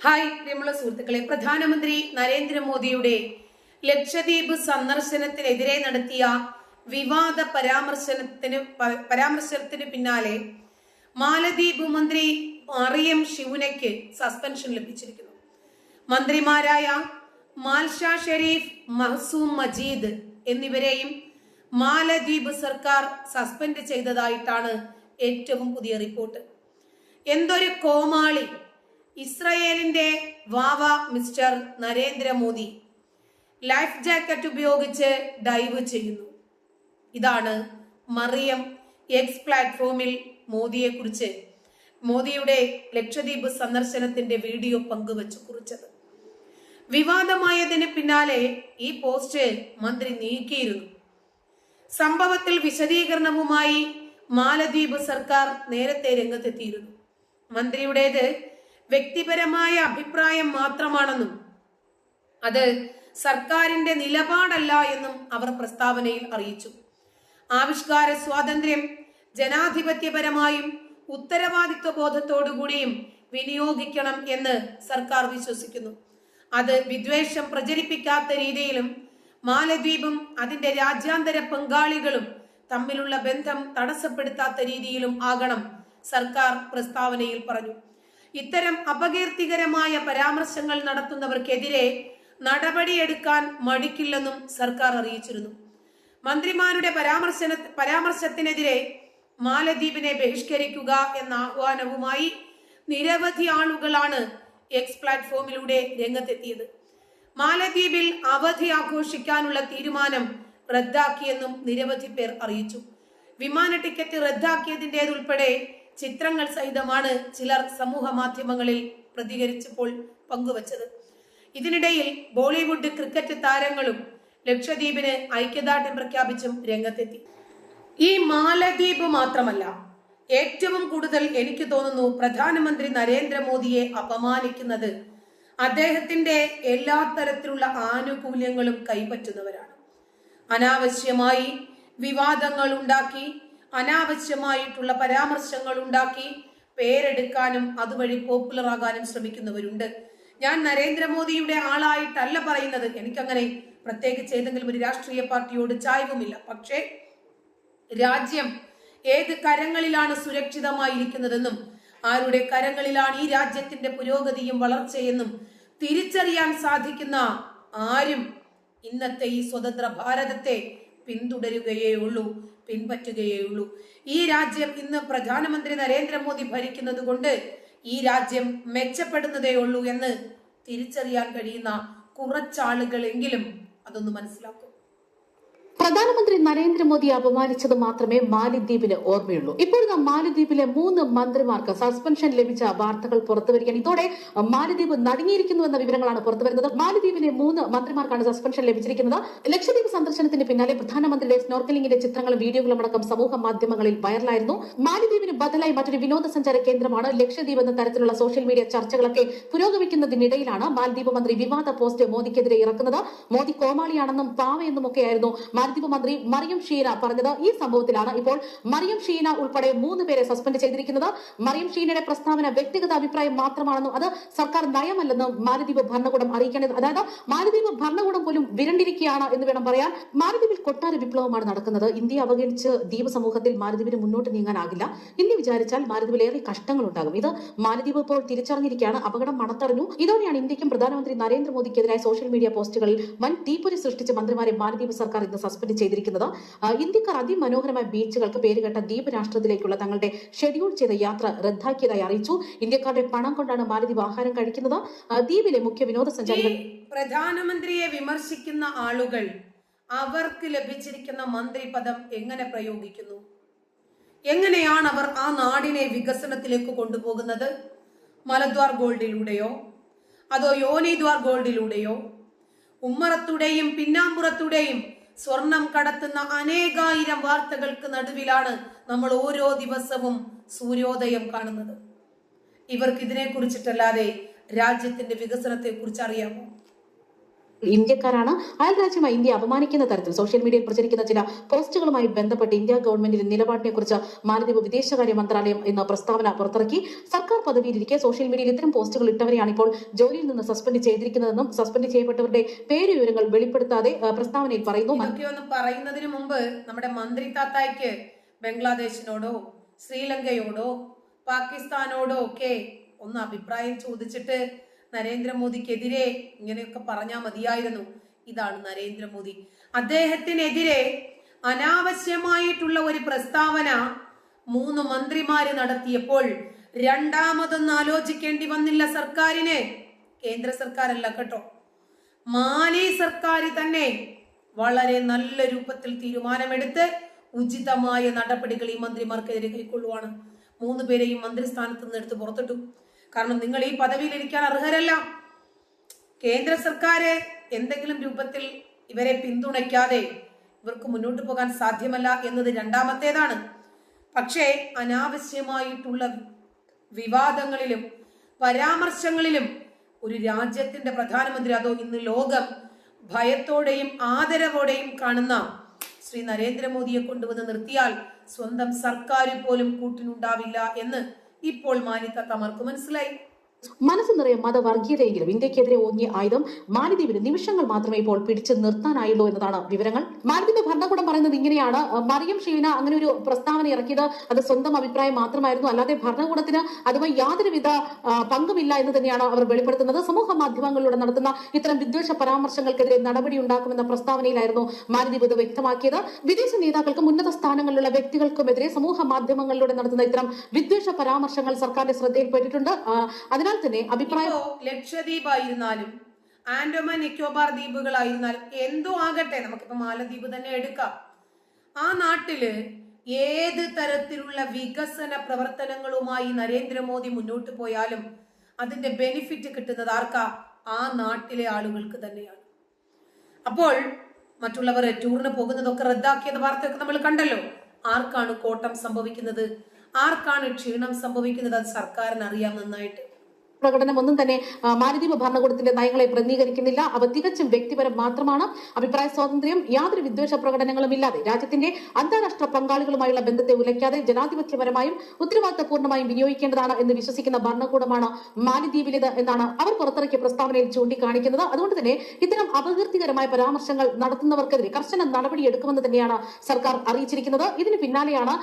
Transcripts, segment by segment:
Hi പ്രിയമുള്ള സുഹൃത്തുക്കളെ പ്രധാനമന്ത്രി നരേന്ദ്രമോദിയുടെ ലക്ഷദ്വീപ് സന്ദർശനത്തിനെതിരെ നടത്തിയ വിവാദ പരാമർശനത്തിന് പരാമർശനത്തിന് പിന്നാലെ മാലദ്വീപ് മന്ത്രി മറിയം ഷിവുനയ്ക്ക് സസ്പെൻഷൻ ലഭിച്ചിരിക്കുന്നു. മന്ത്രിമാരായ മാൽഷ ഷെരീഫ് മഹസൂം മജീദ് എന്നിവരെയും മാലദ്വീപ് സർക്കാർ സസ്പെൻഡ് ചെയ്തതായിട്ടാണ് ഏറ്റവും പുതിയ റിപ്പോർട്ട്. എന്തൊരു കോമാളി ഇസ്രയേലിന്റെ വാവ മിസ്റ്റർ നരേന്ദ്രമോദി ലൈഫ് ജാക്കറ്റ് ഉപയോഗിച്ച് ഡൈവ് ചെയ്യുന്നു. ഇതാണ് മറിയം എക്സ് പ്ലാറ്റ്ഫോമിൽ മോദിയെ കുറിച്ച് മോദിയുടെ ലക്ഷദ്വീപ് സന്ദർശനത്തിന്റെ വീഡിയോ പങ്കുവച്ചു കുറിച്ചത്. വിവാദമായതിന് പിന്നാലെ ഈ പോസ്റ്റ് മന്ത്രി നീക്കിയിരുന്നു. സംഭവത്തിൽ വിശദീകരണവുമായി മാലദ്വീപ് സർക്കാർ നേരത്തെ രംഗത്തെത്തിയിരുന്നു. മന്ത്രിയുടേത് വ്യക്തിപരമായ അഭിപ്രായം മാത്രമാണെന്നും അത് സർക്കാരിന്റെ നിലപാടല്ല എന്നും അവർ പ്രസ്താവനയിൽ അറിയിച്ചു. ആവിഷ്കാര സ്വാതന്ത്ര്യം ജനാധിപത്യപരമായും ഉത്തരവാദിത്വ ബോധത്തോടുകൂടിയും വിനിയോഗിക്കണം എന്ന് സർക്കാർ വിശ്വസിക്കുന്നു. അത് വിദ്വേഷം പ്രചരിപ്പിക്കാത്ത രീതിയിലും മാലദ്വീപും അതിന്റെ രാജ്യാന്തര പങ്കാളികളും തമ്മിലുള്ള ബന്ധം തടസ്സപ്പെടുത്താത്ത രീതിയിലും ആകണം സർക്കാർ പ്രസ്താവനയിൽ പറഞ്ഞു. ഇത്തരം അപകീർത്തികരമായ പരാമർശങ്ങൾ നടത്തുന്നവർക്കെതിരെ നടപടിയെടുക്കാൻ മടിക്കില്ലെന്നും സർക്കാർ അറിയിച്ചിരുന്നു. മന്ത്രിമാരുടെ പരാമർശന പരാമർശത്തിനെതിരെ മാലദ്വീപിനെ ബഹിഷ്കരിക്കുക എന്ന ആഹ്വാനവുമായി നിരവധി ആളുകളാണ് എക്സ് പ്ലാറ്റ്ഫോമിലൂടെ രംഗത്തെത്തിയത്. മാലദ്വീപിൽ അവധി ആഘോഷിക്കാനുള്ള തീരുമാനം റദ്ദാക്കിയെന്നും നിരവധി പേർ അറിയിച്ചു. വിമാന ടിക്കറ്റ് റദ്ദാക്കിയതിന്റെതുൾപ്പെടെ ചിത്രങ്ങൾ സഹിതമാണ് ചിലർ സമൂഹ മാധ്യമങ്ങളിൽ പ്രതികരിച്ചപ്പോൾ പങ്കുവച്ചത്. ഇതിനിടയിൽ ബോളിവുഡ് ക്രിക്കറ്റ് താരങ്ങളും ലക്ഷദ്വീപിന് ഐക്യദാർഢ്യം പ്രഖ്യാപിച്ചും രംഗത്തെത്തി. ഈ മാലദ്വീപ് മാത്രമല്ല ഏറ്റവും കൂടുതൽ എനിക്ക് തോന്നുന്നു പ്രധാനമന്ത്രി നരേന്ദ്രമോദിയെ അപമാനിക്കുന്നത് അദ്ദേഹത്തിന്റെ എല്ലാ തരത്തിലുള്ള ആനുകൂല്യങ്ങളും കൈപ്പറ്റുന്നവരാണ്. അനാവശ്യമായി വിവാദങ്ങൾ ഉണ്ടാക്കി അനാവശ്യമായിട്ടുള്ള പരാമർശങ്ങൾ ഉണ്ടാക്കി പേരെടുക്കാനും അതുവഴി പോപ്പുലർ ആകാനും ശ്രമിക്കുന്നവരുണ്ട്. ഞാൻ നരേന്ദ്രമോദിയുടെ ആളായിട്ടല്ല പറയുന്നത്. എനിക്കങ്ങനെ പ്രത്യേകിച്ച് ഏതെങ്കിലും ഒരു രാഷ്ട്രീയ പാർട്ടിയോട് ചായവുമില്ല. പക്ഷേ രാജ്യം ഏത് കരങ്ങളിലാണ് സുരക്ഷിതമായിരിക്കുന്നതെന്നും ആരുടെ കരങ്ങളിലാണ് ഈ രാജ്യത്തിന്റെ പുരോഗതിയും വളർച്ചയെന്നും തിരിച്ചറിയാൻ സാധിക്കുന്ന ആരും ഇന്നത്തെ ഈ സ്വതന്ത്ര ഭാരതത്തെ പിന്തുടരുകയേ ഉള്ളൂ പിൻപറ്റുകയേ ഉള്ളൂ ഈ രാജ്യം ഇന്ന് പ്രധാനമന്ത്രി നരേന്ദ്രമോദി ഭരിക്കുന്നത് കൊണ്ട് ഈ രാജ്യം മെച്ചപ്പെടുന്നതേ ഉള്ളൂ എന്ന് തിരിച്ചറിയാൻ കഴിയുന്ന കുറച്ചാളുകളെങ്കിലും അതൊന്ന് മനസ്സിലാക്കും. പ്രധാനമന്ത്രി നരേന്ദ്രമോദിയെ അപമാനിച്ചത് മാത്രമേ മാലിദ്വീപിന് ഓർമ്മയുള്ളൂ. ഇപ്പോഴത്തെ മാലിദ്വീപിലെ മൂന്ന് മന്ത്രിമാർക്ക് സസ്പെൻഷൻ ലഭിച്ച വാർത്തകൾ പുറത്തുവരികയാണ്. ഇതോടെ മാലിദ്വീപ് നടുങ്ങിയിരിക്കുന്നു എന്ന വിവരങ്ങളാണ് പുറത്തുവരുന്നത്. മാലിദ്വീപിലെ മൂന്ന് മന്ത്രിമാർക്കാണ് സസ്പെൻഷൻ ലഭിച്ചിരിക്കുന്നത്. ലക്ഷദ്വീപ് സന്ദർശനത്തിന് പിന്നാലെ പ്രധാനമന്ത്രിയുടെ സ്നോർക്കലിംഗിന്റെ ചിത്രങ്ങളും വീഡിയോകളും അടക്കം സമൂഹ മാധ്യമങ്ങളിൽ വൈറലായിരുന്നു. മാലിദ്വീപിന് ബദലായി മറ്റൊരു വിനോദസഞ്ചാര കേന്ദ്രമാണ് ലക്ഷദ്വീപ് എന്ന തരത്തിലുള്ള സോഷ്യൽ മീഡിയ ചർച്ചകളൊക്കെ പുരോഗമിക്കുന്നതിനിടയിലാണ് മാലിദ്വീപ് മന്ത്രി വിവാദ പോസ്റ്റ് മോദിക്കെതിരെ ഇറക്കുന്നത്. മോദി കോമാളിയാണെന്നും പാവയെന്നും ഒക്കെയായിരുന്നു മാലദ്വീപ് മന്ത്രി മറിയം ഷീന പറഞ്ഞത് ഈ സംഭവത്തിലാണ് ഇപ്പോൾ മറിയം ഷീന ഉൾപ്പെടെ മൂന്ന് പേരെ സസ്പെൻഡ് ചെയ്തിരിക്കുന്നത്. മറിയം ഷീനയുടെ പ്രസ്താവന വ്യക്തിഗത അഭിപ്രായം മാത്രമാണെന്നും അത് സർക്കാർ നയമല്ലെന്നും മാലദ്വീപ് ഭരണകൂടം അറിയിക്കേണ്ടത് അതായത് മാലദ്വീപ് ഭരണകൂടം പോലും വിരണ്ടിരിക്കുകയാണ് എന്ന് വേണം പറയാൻ. മാലദ്വീപിൽ കൊട്ടാര വിപ്ലവമാണ് നടക്കുന്നത്. ഇന്ത്യ അവഗണിച്ച് ദ്വീപ് സമൂഹത്തിൽ മാലദ്വീപിന് മുന്നോട്ട് നീങ്ങാനാകില്ല. ഇന്ത്യ വിചാരിച്ചാൽ മാലദ്വീപിൽ ഏറെ കഷ്ടങ്ങൾ ഉണ്ടാകും ഇത് മാലദ്വീപ് ഇപ്പോൾ തിരിച്ചറിഞ്ഞിരിക്കുകയാണ്. അപകടം മണത്തറിഞ്ഞു. ഇതോടെയാണ് ഇന്ത്യക്കും പ്രധാനമന്ത്രി നരേന്ദ്രമോദിക്കെതിരായ സോഷ്യൽ മീഡിയ പോസ്റ്റുകളിൽ വൻ തീപ്പൊരി സൃഷ്ടിച്ച മന്ത്രിമാരെ മാലദ്വീപ് സർക്കാർ ഇന്ന് സസ്പെൻഡ് ചെയ്തിരിക്കുന്നത് ആ, ഇന്ത്യക്കാർ അതിമനോഹരമായ ബീച്ചുകൾക്ക് പേരുകേട്ട ദ്വീപ് രാഷ്ട്രത്തിലേക്കുള്ള തങ്ങളുടെ ഷെഡ്യൂൾ ചെയ്ത യാത്ര റദ്ദാക്കിയതായി അറിയിച്ചു. ഇന്ത്യക്കാരുടെ പണം കൊണ്ടാണ് മാലദ്വീപ് ആഹാരം കഴിക്കുന്നത് ദ്വീപിലെ മുഖ്യ വിനോദസഞ്ചാരികൾ പ്രധാനമന്ത്രിയെ വിമർശിക്കുന്ന ആളുകൾ അവർക്ക് ലഭിച്ചിരിക്കുന്ന മന്ത്രി പദം എങ്ങനെ പ്രയോഗിക്കുന്നു? എങ്ങനെയാണ് അവർ ആ നാടിനെ വികസനത്തിലേക്ക് കൊണ്ടുപോകുന്നത്? മലദ്വാർ ഗോൾഡിലൂടെയോ അതോ യോനിദ്വാർ ഗോൾഡിലൂടെയോ? ഉമ്മറത്തുടെയും പിന്നാമ്പുറത്തുടെയും സ്വർണം കടത്തുന്ന അനേകായിരം വാർത്തകൾക്ക് നടുവിലാണ് നമ്മൾ ഓരോ ദിവസവും സൂര്യോദയം കാണുന്നത്. ഇവർക്ക് ഇതിനെ കുറിച്ചിട്ടല്ലാതെ രാജ്യത്തിന്റെ വികസനത്തെ കുറിച്ച് അറിയാമോ? ഇന്ത്യക്കാരാണ്. അയൽരാജ്യമായി ഇന്ത്യ അപമാനിക്കുന്ന തരത്തിൽ സോഷ്യൽ മീഡിയയിൽ പ്രചരിക്കുന്ന ചില പോസ്റ്റുകളുമായി ബന്ധപ്പെട്ട് ഇന്ത്യ ഗവൺമെന്റിന്റെ നിലപാടിനെ കുറിച്ച് മാലദ്വീപ് വിദേശകാര്യ മന്ത്രാലയം എന്ന പ്രസ്താവന പുറത്തിറക്കി. സർക്കാർ പദവിയിലിരിക്കെ സോഷ്യൽ മീഡിയയിൽ ഇത്തരം പോസ്റ്റുകൾ ഇട്ടവരെയാണ് ഇപ്പോൾ ജോലിയിൽ നിന്ന് സസ്പെൻഡ് ചെയ്തിരിക്കുന്നതെന്നും സസ്പെൻഡ് ചെയ്യപ്പെട്ടവരുടെ പേര് വിവരങ്ങൾ വെളിപ്പെടുത്താതെ പ്രസ്താവനയിൽ പറയുന്നു. പറയുന്നതിന് മുമ്പ് നമ്മുടെ മന്ത്രി താത്തായ്ക്ക് ബംഗ്ലാദേശിനോടോ ശ്രീലങ്കയോടോ പാകിസ്ഥാനോടോ ഒക്കെ ഒന്ന് അഭിപ്രായം ചോദിച്ചിട്ട് നരേന്ദ്രമോദിക്കെതിരെ ഇങ്ങനെയൊക്കെ പറഞ്ഞാൽ മതിയായിരുന്നു. ഇതാണ് നരേന്ദ്രമോദി. അദ്ദേഹത്തിനെതിരെ അനാവശ്യമായിട്ടുള്ള ഒരു പ്രസ്താവന മൂന്ന് മന്ത്രിമാര് നടത്തിയപ്പോൾ രണ്ടാമതൊന്നും ആലോചിക്കേണ്ടി വന്നില്ല സർക്കാരിന്. കേന്ദ്ര സർക്കാരല്ല കേട്ടോ. മാലി സർക്കാർ തന്നെ വളരെ നല്ല രൂപത്തിൽ തീരുമാനമെടുത്ത് ഉചിതമായ നടപടികൾ ഈ മന്ത്രിമാർക്കെതിരെ കൈക്കൊള്ളുവാണ്. മൂന്ന് പേരെയും മന്ത്രിസ്ഥാനത്ത് നിന്ന് എടുത്ത് പുറത്തിട്ടു. കാരണം നിങ്ങൾ ഈ പദവിയിലിരിക്കാൻ അർഹരല്ല. കേന്ദ്ര സർക്കാർ എന്തെങ്കിലും രൂപത്തിൽ ഇവരെ പിന്തുണയ്ക്കാതെ ഇവർക്ക് മുന്നോട്ട് പോകാൻ സാധ്യമല്ല എന്നത് രണ്ടാമത്തേതാണ്. പക്ഷേ അനാവശ്യമായിട്ടുള്ള വിവാദങ്ങളിലും പരാമർശങ്ങളിലും ഒരു രാജ്യത്തിന്റെ പ്രധാനമന്ത്രി അതോ ഇന്ന് ലോകം ഭയത്തോടെയും ആദരവോടെയും കാണുന്ന ശ്രീ നരേന്ദ്രമോദിയെ കൊണ്ടുവന്ന് നിർത്തിയാൽ സ്വന്തം സർക്കാർ പോലും കൂട്ടിനുണ്ടാവില്ല എന്ന് ഇപ്പോൾ മാനിത്ത തമർക്ക് മനസ്സിലായി. മനസ്സ് നിറയെ മതവർഗീയതയെങ്കിലും ഇന്ത്യക്കെതിരെ ഓങ്ങിയ ആയുധം മാലിദ്വീപിന് നിമിഷങ്ങൾ മാത്രമേ ഇപ്പോൾ പിടിച്ചു നിർത്താനായുള്ളൂ എന്നതാണ് വിവരങ്ങൾ. മാലിദ്വീപ് ഭരണകൂടം പറയുന്നത് ഇങ്ങനെയാണ്. മറിയം ഷീന അങ്ങനെ ഒരു പ്രസ്താവന ഇറക്കിയത് അത് സ്വന്തം അഭിപ്രായം മാത്രമായിരുന്നു. അല്ലാതെ ഭരണകൂടത്തിന് അതുമായി യാതൊരുവിധ പങ്കുമില്ല എന്ന് തന്നെയാണ് അവർ വെളിപ്പെടുത്തുന്നത്. സമൂഹ മാധ്യമങ്ങളിലൂടെ നടത്തുന്ന ഇത്തരം വിദ്വേഷ പരാമർശങ്ങൾക്കെതിരെ നടപടി ഉണ്ടാക്കുമെന്ന പ്രസ്താവനയിലായിരുന്നു മാലിദ്വീപ് ഇത് വ്യക്തമാക്കിയത്. വിദേശ നേതാക്കൾക്കും ഉന്നത സ്ഥാനങ്ങളിലുള്ള വ്യക്തികൾക്കുമെതിരെ സമൂഹ മാധ്യമങ്ങളിലൂടെ നടത്തുന്ന ഇത്തരം വിദ്വേഷ പരാമർശങ്ങൾ സർക്കാരിന്റെ ശ്രദ്ധയിൽപ്പെട്ടിട്ടുണ്ട് ആ, അതിനാൽ തന്നെ അഭിപ്രായം ലക്ഷദ്വീപ് ആയിരുന്നാലും ആൻഡോമാൻ നിക്കോബാർ ദ്വീപുകളായിരുന്നാലും എന്തോ ആകട്ടെ നമുക്കിപ്പോ മാലദ്വീപ് തന്നെ എടുക്കാം. ആ നാട്ടിൽ ഏത് തരത്തിലുള്ള വികസന പ്രവർത്തനങ്ങളുമായി നരേന്ദ്രമോദി മുന്നോട്ട് പോയാലും അതിന്റെ ബെനിഫിറ്റ് കിട്ടുന്നത് ആർക്കാ? ആ നാട്ടിലെ ആളുകൾക്ക് തന്നെയാണ്. അപ്പോൾ മറ്റുള്ളവർ ടൂറിന് പോകുന്നതൊക്കെ റദ്ദാക്കിയത് വാർത്തയൊക്കെ നമ്മൾ കണ്ടല്ലോ. ആർക്കാണ് കോട്ടം സംഭവിക്കുന്നത്? ആർക്കാണ് ക്ഷീണം സംഭവിക്കുന്നത്? അത് സർക്കാരിന് അറിയാം നന്നായിട്ട്. പ്രകടനം ഒന്നും തന്നെ മാലദ്വീപ് ഭരണകൂടത്തിന്റെ നയങ്ങളെ പ്രതിനിധീകരിക്കുന്നില്ല. അവ തികച്ചും വ്യക്തിപരം മാത്രമാണ്. അഭിപ്രായ സ്വാതന്ത്ര്യം യാതൊരു വിദ്വേഷ പ്രകടനങ്ങളും ഇല്ലാതെ രാജ്യത്തിന്റെ അന്താരാഷ്ട്ര പങ്കാളികളുമായുള്ള ബന്ധത്തെ ഉലയ്ക്കാതെ ജനാധിപത്യപരമായും ഉത്തരവാദിത്തപൂർണമായും വിനിയോഗിക്കേണ്ടതാണ് എന്ന് വിശ്വസിക്കുന്ന ഭരണകൂടമാണ് മാലദ്വീപിലേത് എന്നാണ് അവർ പുറത്തിറക്കിയ പ്രസ്താവനയിൽ ചൂണ്ടിക്കാണിക്കുന്നത്. അതുകൊണ്ട് തന്നെ ഇത്തരം അപകീർത്തികരമായ പരാമർശങ്ങൾ നടത്തുന്നവർക്കെതിരെ കർശന നടപടിയെടുക്കുമെന്ന് തന്നെയാണ് സർക്കാർ അറിയിച്ചിരിക്കുന്നത്. ഇതിന് പിന്നാലെയാണ്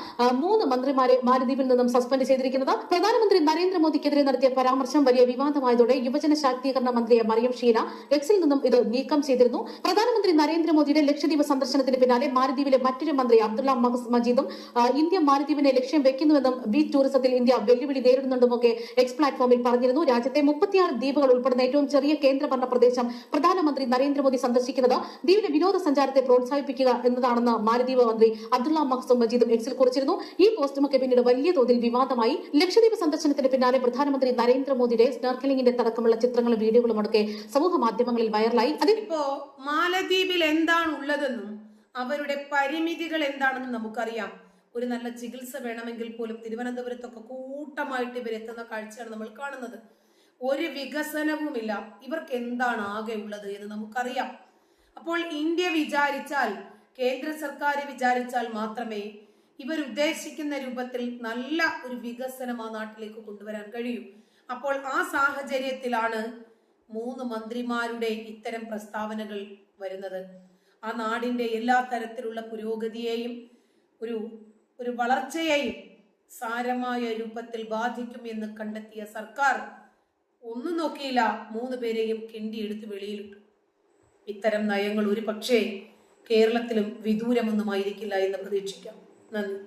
മൂന്ന് മന്ത്രിമാരെ മാലദ്വീപിൽ നിന്നും സസ്പെൻഡ് ചെയ്തിരിക്കുന്നത്. പ്രധാനമന്ത്രി നരേന്ദ്രമോദിക്കെതിരെ നടത്തിയ പരാമർശം വലിയ വിവാദമായതോടെ യുവജന ശാക്തീകരണ മന്ത്രി മറിയം ഷീന എക്സിൽ നിന്നും ഇത് നീക്കം ചെയ്തിരുന്നു. പ്രധാനമന്ത്രി നരേന്ദ്രമോദിയുടെ ലക്ഷദ്വീപ് സന്ദർശനത്തിന് പിന്നാലെ മാലദ്വീപിലെ മറ്റൊരു മന്ത്രി അബ്ദുള്ള മജീദും ഇന്ത്യ മാലദ്വീപിനെ ലക്ഷ്യം വെക്കുന്നുവെന്നും ബീച്ച് ടൂറിസത്തിൽ ഇന്ത്യ വെല്ലുവിളി നേരിടുന്നുണ്ടെന്നൊക്കെ എക്സ് പ്ലാറ്റ്ഫോമിൽ പറഞ്ഞിരുന്നു. രാജ്യത്തെ മുപ്പത്തിയാറ് ദ്വീപുകൾ ഉൾപ്പെടുന്ന ഏറ്റവും ചെറിയ കേന്ദ്രഭരണ പ്രദേശം പ്രധാനമന്ത്രി നരേന്ദ്രമോദി സന്ദർശിക്കുന്നത് ദ്വീപിലെ വിനോദസഞ്ചാരത്തെ പ്രോത്സാഹിപ്പിക്കുക എന്നതാണെന്ന് മാലദ്വീപ് മന്ത്രി അബ്ദുള്ള മഹ്സും മജീദും എക്സിൽ കുറിച്ചിരുന്നു. ഈ പോസ്റ്റുമൊക്കെ പിന്നീട് വലിയ തോതിൽ വിവാദമായി. ലക്ഷദ്വീപ് സന്ദർശനത്തിന് പിന്നാലെ പ്രധാനമന്ത്രി നരേന്ദ്രമോദിയുടെ സ്നാർക്കലിംഗിന്റെ തടക്കമുള്ള ചിത്രങ്ങളും വീഡിയോകളും ഒക്കെ സമൂഹ മാധ്യമങ്ങളിൽ വൈറലായി. അതിപ്പോ മാലദ്വീപിൽ എന്താണ് ഉള്ളതെന്നും അവരുടെ പരിമിതികൾ എന്താണെന്നും നമുക്കറിയാം. ഒരു നല്ല ചികിത്സ വേണമെങ്കിൽ പോലും തിരുവനന്തപുരത്തൊക്കെ കൂട്ടമായിട്ട് ഇവരെത്തുന്ന കാഴ്ചയാണ് നമ്മൾ കാണുന്നത്. ഒരു വികസനവുമില്ല. ഇവർക്ക് എന്താണ് ആകെ ഉള്ളത് എന്ന് നമുക്കറിയാം. അപ്പോൾ ഇന്ത്യ വിചാരിച്ചാൽ കേന്ദ്ര സർക്കാർ വിചാരിച്ചാൽ മാത്രമേ ഇവർ ഉദ്ദേശിക്കുന്ന രൂപത്തിൽ നല്ല ഒരു വികസനം ആ നാട്ടിലേക്ക് കൊണ്ടുവരാൻ കഴിയൂ. അപ്പോൾ ആ സാഹചര്യത്തിലാണ് മൂന്ന് മന്ത്രിമാരുടെ ഇത്തരം പ്രസ്താവനകൾ വരുന്നത്. ആ നാടിന്റെ എല്ലാ തരത്തിലുള്ള പുരോഗതിയെയും ഒരു ഒരു വളർച്ചയെയും സാരമായ രൂപത്തിൽ ബാധിക്കും എന്ന് കണ്ടെത്തിയ സർക്കാർ ഒന്നും നോക്കിയില്ല മൂന്ന് പേരെയും കിണ്ടിയെടുത്ത് വെളിയിലിട്ടു. ഇത്തരം നയങ്ങൾ ഒരു പക്ഷേ കേരളത്തിലും വിദൂരമൊന്നുമായിരിക്കില്ല എന്ന് പ്രതീക്ഷിക്കാം. നന്ദി.